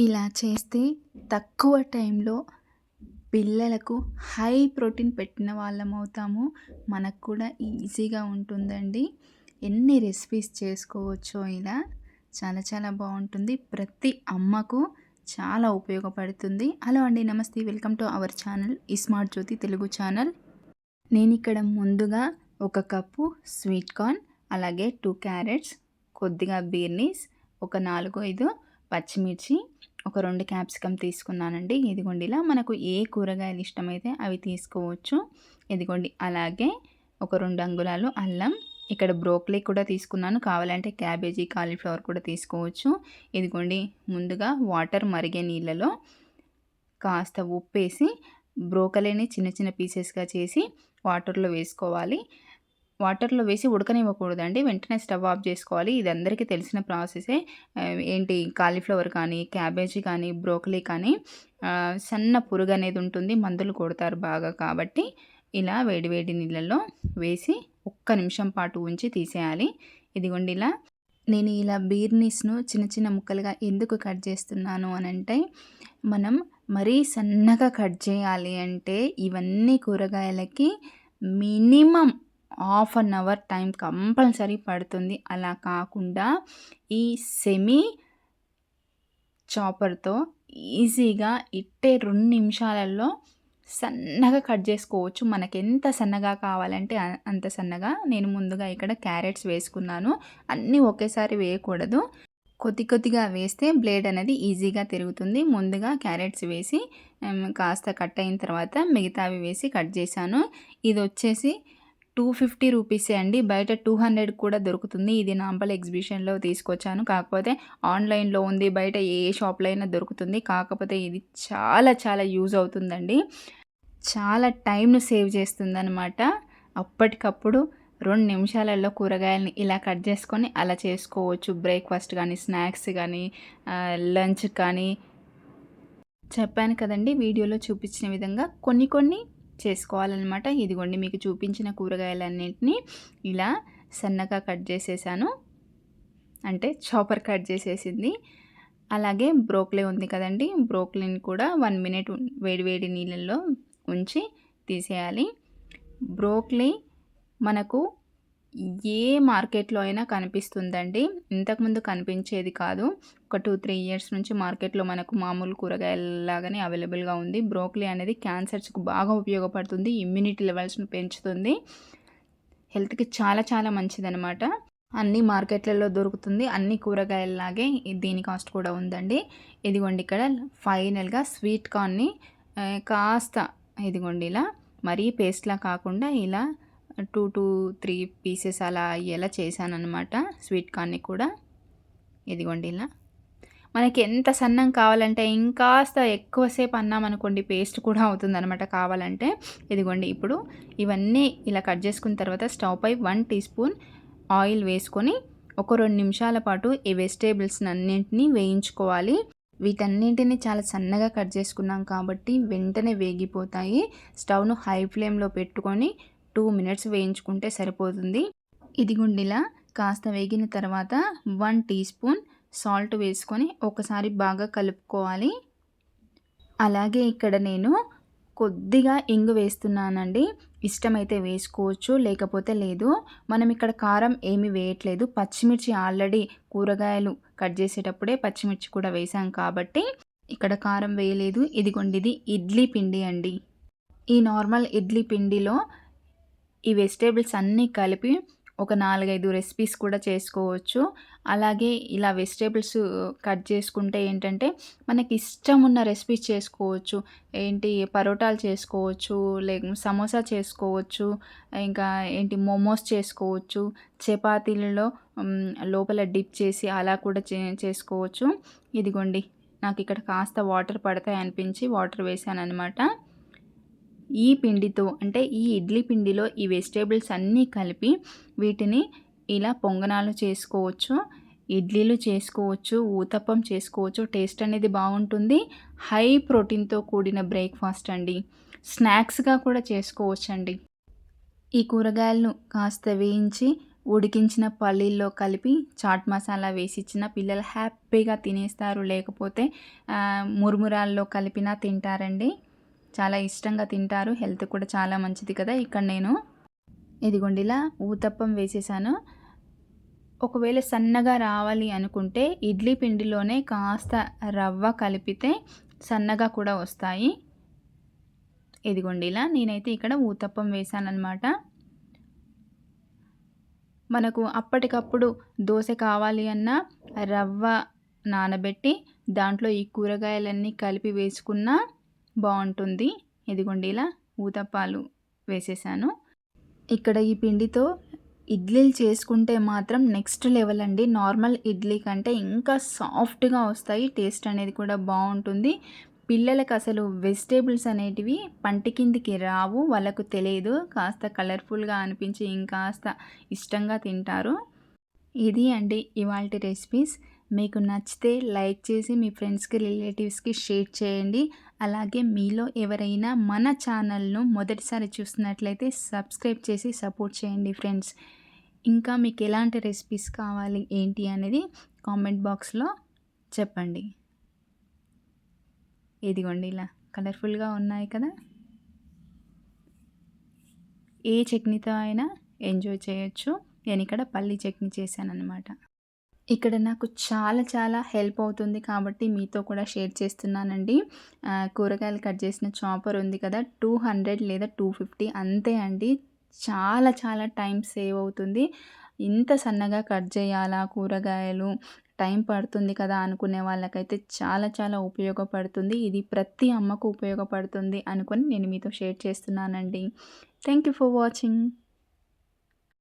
ఇలా చేస్తే తక్కువ టైంలో పిల్లలకు హై ప్రోటీన్ పెట్టిన వాళ్ళం అవుతాము. మనకు కూడా ఈజీగా ఉంటుందండి. ఎన్ని రెసిపీస్ చేసుకోవచ్చో ఇలా. చాలా చాలా బాగుంటుంది. ప్రతి అమ్మకు చాలా ఉపయోగపడుతుంది. హలో అండి నమస్తే. వెల్కమ్ టు అవర్ ఛానల్ ఈ స్మార్ట్ జ్యోతి తెలుగు ఛానల్. నేను ఇక్కడ ముందుగా ఒక కప్పు స్వీట్ కార్న్ అలాగే టూ క్యారెట్స్ కొద్దిగా బీర్నీస్ ఒక నాలుగు ఐదు పచ్చిమిర్చి ఒక రెండు క్యాప్సికమ్ తీసుకున్నానండి. ఇదిగోండి ఇలా మనకు ఏ కూరగాయలు ఇష్టమైతే అవి తీసుకోవచ్చు. ఇదిగోండి అలాగే ఒక రెండు అంగుళాలు అల్లం ఇక్కడ బ్రోక్లీ కూడా తీసుకున్నాను. కావాలంటే క్యాబేజీ కాలీఫ్లవర్ కూడా తీసుకోవచ్చు. ఇదిగోండి ముందుగా వాటర్ మరిగే నీళ్ళలో కాస్త ఉప్పేసి బ్రోకలీని చిన్న చిన్న పీసెస్గా చేసి వాటర్లో వేసుకోవాలి. వాటర్లో వేసి ఉడకనివ్వకూడదండి. వెంటనే స్టవ్ ఆఫ్ చేసుకోవాలి. ఇది అందరికీ తెలిసిన ప్రాసెసే. ఏంటి కాలీఫ్లవర్ కానీ క్యాబేజీ కానీ బ్రోకలీ కానీ సన్న పురుగు అనేది ఉంటుంది. మందులు కొడతారు బాగా కాబట్టి ఇలా వేడివేడి నీళ్ళల్లో వేసి ఒక్క నిమిషం పాటు ఉంచి తీసేయాలి. ఇదిగోండి ఇలా. నేను ఇలా బీర్నీస్ను చిన్న చిన్న ముక్కలుగా ఎందుకు కట్ చేస్తున్నాను అని అంటే మనం మరీ సన్నగా కట్ చేయాలి అంటే ఇవన్నీ కూరగాయలకి minimum half an hour time compulsory పడుతుంది. అలా కాకుండా ఈ సెమీ చాపర్తో ఈజీగా ఇట్టే రెండు నిమిషాలలో సన్నగా కట్ చేసుకోవచ్చు. మనకి ఎంత సన్నగా కావాలంటే అంత సన్నగా. నేను ముందుగా ఇక్కడ క్యారెట్స్ వేసుకున్నాను. అన్నీ ఒకేసారి వేయకూడదు. కొద్ది కొద్దిగా వేస్తే బ్లేడ్ అనేది ఈజీగా తిరుగుతుంది. ముందుగా క్యారెట్స్ వేసి కాస్త కట్ అయిన తర్వాత మిగతావి వేసి కట్ చేశాను. ఇది వచ్చేసి టూ ఫిఫ్టీ రూపీసే అండి. బయట టూ హండ్రెడ్ కూడా దొరుకుతుంది. ఇది నాంపల్ ఎగ్జిబిషన్లో తీసుకొచ్చాను. కాకపోతే ఆన్లైన్లో ఉంది. బయట ఏ షాప్లో అయినా దొరుకుతుంది. కాకపోతే ఇది చాలా చాలా యూజ్ అవుతుందండి. చాలా టైంను సేవ్ చేస్తుందనమాట అప్పటికప్పుడు రెండు నిమిషాలలో కూరగాయలని ఇలా కట్ చేసుకొని అలా చేసుకోవచ్చు. బ్రేక్ఫాస్ట్ కానీ స్నాక్స్ కానీ లంచ్ కానీ. చెప్పాను కదండి వీడియోలో చూపించిన విధంగా కొన్ని కొన్ని చేసుకోవాలన్నమాట. ఇదిగోండి మీకు చూపించిన కూరగాయలన్నింటినీ ఇలా సన్నగా కట్ చేసేసాను. అంటే చాపర్ కట్ చేసేసింది. అలాగే బ్రోక్లీ ఉంది కదండి బ్రోక్లీని కూడా వన్ మినిట్ వేడి వేడి నీళ్ళల్లో ఉంచి తీసేయాలి. బ్రోక్లీ మనకు ఏ మార్కెట్లో అయినా కనిపిస్తుందండి. ఇంతకుముందు కనిపించేది కాదు. ఒక టూ త్రీ ఇయర్స్ నుంచి మార్కెట్లో మనకు మామూలు కూరగాయలలాగానే అవైలబుల్గా ఉంది. బ్రోక్లీ అనేది క్యాన్సర్స్కు బాగా ఉపయోగపడుతుంది. ఇమ్యూనిటీ లెవెల్స్ను పెంచుతుంది. హెల్త్కి చాలా చాలా మంచిదనమాట అన్ని మార్కెట్లలో దొరుకుతుంది. అన్ని కూరగాయలలాగే దీని కాస్ట్ కూడా ఉందండి. ఇదిగోండి ఇక్కడ ఫైనల్గా స్వీట్ కార్న్ని కాస్త ఇదిగోండి ఇలా మరీ పేస్ట్లా కాకుండా ఇలా టూ టూ త్రీ పీసెస్ అలా అయ్యేలా చేశానమాట స్వీట్ కార్న్ని కూడా. ఇదిగోండి ఇలా. మనకి ఎంత సన్నం కావాలంటే ఇంకాస్త ఎక్కువసేపు అన్నామనుకోండి పేస్ట్ కూడా అవుతుందనమాట కావాలంటే. ఇదిగోండి ఇప్పుడు ఇవన్నీ ఇలా కట్ చేసుకున్న తర్వాత స్టవ్ పై వన్ టీ స్పూన్ ఆయిల్ వేసుకొని ఒక రెండు నిమిషాల పాటు ఈ వెజిటేబుల్స్ అన్నింటినీ వేయించుకోవాలి. వీటన్నింటినీ చాలా సన్నగా కట్ చేసుకున్నాం కాబట్టి వెంటనే వేగిపోతాయి. స్టవ్ను హై ఫ్లేమ్లో పెట్టుకొని టూ మినిట్స్ వేయించుకుంటే సరిపోతుంది. ఇదిగుండిలా కాస్త వేగిన తర్వాత వన్ టీ స్పూన్ సాల్ట్ వేసుకొని ఒకసారి బాగా కలుపుకోవాలి. అలాగే ఇక్కడ నేను కొద్దిగా ఇంగు వేస్తున్నానండి. ఇష్టమైతే వేసుకోవచ్చు లేకపోతే లేదు. మనం ఇక్కడ కారం ఏమి వేయట్లేదు. పచ్చిమిర్చి ఆల్రెడీ కూరగాయలు కట్ చేసేటప్పుడే పచ్చిమిర్చి కూడా వేసాం కాబట్టి ఇక్కడ కారం వేయలేదు. ఇదిగోండి ఇది ఇడ్లీ పిండి అండి. ఈ నార్మల్ ఇడ్లీ పిండిలో ఈ వెజిటేబుల్స్ అన్నీ కలిపి ఒక నాలుగైదు రెసిపీస్ కూడా చేసుకోవచ్చు. అలాగే ఇలా వెజిటేబుల్స్ కట్ చేసుకుంటే ఏంటంటే మనకి ఇష్టం ఉన్న రెసిపీస్ చేసుకోవచ్చు. ఏంటి పరోటాలు చేసుకోవచ్చు లేక సమోసా చేసుకోవచ్చు ఇంకా ఏంటి మోమోస్ చేసుకోవచ్చు. చపాతీలలో లోపల డిప్ చేసి అలా కూడా చే చేసుకోవచ్చు. ఇదిగోండి నాకు ఇక్కడ కాస్త వాటర్ పడతాయి అనిపించి వాటర్ వేసాను అనమాట ఈ పిండితో అంటే ఈ ఇడ్లీ పిండిలో ఈ వెజిటేబుల్స్ అన్నీ కలిపి వీటిని ఇలా పొంగనాలు చేసుకోవచ్చు ఇడ్లీలు చేసుకోవచ్చు ఊతప్పం చేసుకోవచ్చు. టేస్ట్ అనేది బాగుంటుంది. హై ప్రోటీన్తో కూడిన బ్రేక్ఫాస్ట్ అండి. స్నాక్స్గా కూడా చేసుకోవచ్చు అండి ఈ కూరగాయలను కాస్త వేయించి ఉడికించిన పల్లీల్లో కలిపి చాట్ మసాలా వేసి ఇచ్చిన పిల్లలు హ్యాపీగా తినేస్తారు. లేకపోతే మురుమురాల్లో కలిపినా తింటారండి. చాలా ఇష్టంగా తింటారు. హెల్త్ కూడా చాలా మంచిది కదా. ఇక్కడ నేను ఇదిగోండి ఇలా ఊతప్పం వేసేసాను. ఒకవేళ సన్నగా రావాలి అనుకుంటే ఇడ్లీ పిండిలోనే కాస్త రవ్వ కలిపితే సన్నగా కూడా వస్తాయి. ఇదిగోండి ఇలా నేనైతే ఇక్కడ ఊతప్పం వేసానన్నమాట. మనకు అప్పటికప్పుడు దోశ కావాలి అన్నా రవ్వ నానబెట్టి దాంట్లో ఈ కూరగాయలన్నీ కలిపి వేసుకున్నా బాగుంటుంది. ఇదిగోండి ఇలా ఊతప్పాలు వేసేసాను. ఇక్కడ ఈ పిండితో ఇడ్లీలు చేసుకుంటే మాత్రం నెక్స్ట్ లెవెల్ అండి. నార్మల్ ఇడ్లీ కంటే ఇంకా సాఫ్ట్గా వస్తాయి. టేస్ట్ అనేది కూడా బాగుంటుంది. పిల్లలకు అసలు వెజిటేబుల్స్ అనేటివి పంటి కిందికి రావు. వాళ్ళకు తెలియదు. కాస్త కలర్ఫుల్గా అనిపించి ఇంకాస్త ఇష్టంగా తింటారు. ఇది అండి ఇవాళ రెసిపీస్ మీకు నచ్చితే లైక్ చేసి మీ ఫ్రెండ్స్కి రిలేటివ్స్కి షేర్ చేయండి. అలాగే మీలో ఎవరైనా మన ఛానల్ను మొదటిసారి చూస్తున్నట్లయితే సబ్స్క్రైబ్ చేసి సపోర్ట్ చేయండి ఫ్రెండ్స్. ఇంకా మీకు ఎలాంటి రెసిపీస్ కావాలి ఏంటి అనేది కామెంట్ బాక్స్లో చెప్పండి. ఇదిగోండి ఇలా కలర్ఫుల్గా ఉన్నాయి కదా. ఏ చట్నీతో అయినా ఎంజాయ్ చేయొచ్చు. నేను ఇక్కడ పల్లి చట్నీ చేశాను అనమాట ఇక్కడ నాకు చాలా చాలా హెల్ప్ అవుతుంది కాబట్టి మీతో కూడా షేర్ చేస్తున్నానండి. కూరగాయలు కట్ చేసిన చాపర్ ఉంది కదా టూ హండ్రెడ్ లేదా టూ ఫిఫ్టీ అంతే అండి. చాలా చాలా టైం సేవ్ అవుతుంది. ఇంత సన్నగా కట్ చేయాలా కూరగాయలు? టైం పడుతుంది కదా అనుకునే వాళ్ళకైతే చాలా చాలా ఉపయోగపడుతుంది. ఇది ప్రతి అమ్మకు ఉపయోగపడుతుంది అనుకొని నేను మీతో షేర్ చేస్తున్నానండి. Thank you for watching.